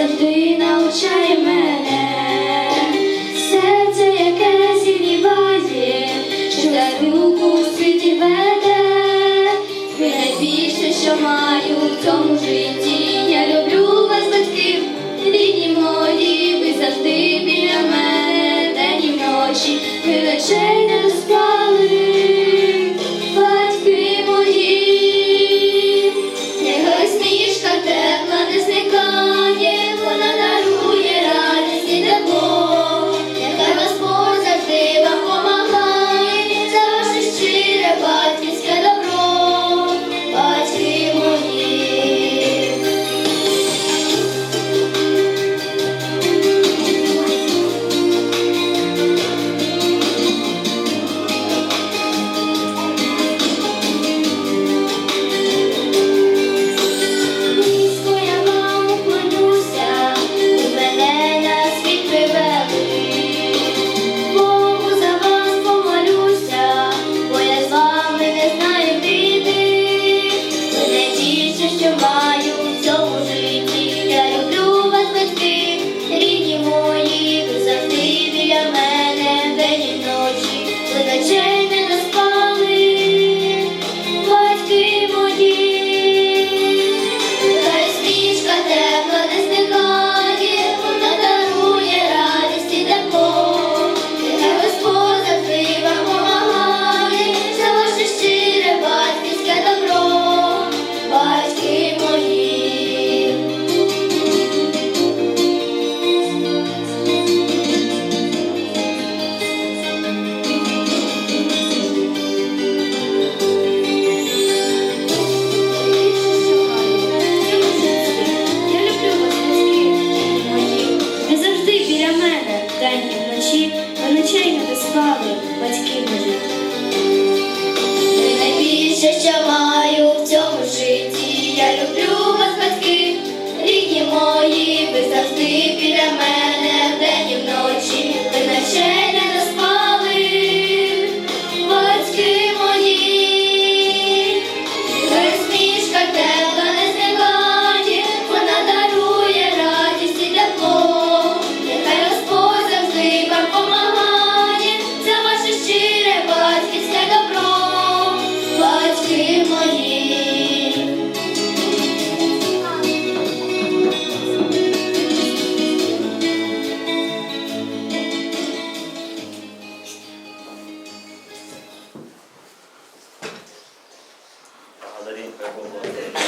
Завжди навчає мене, серце, яке зігріває, що на руку в світі веде, ви найбільше, що маю в цьому житті. Я люблю вас, батьків, рідні мої, ви завжди біля мене, день і ночі, ви лече. слави батьки, моїх. Найбільше, що маю в цьому житті, я люблю. Obrigado.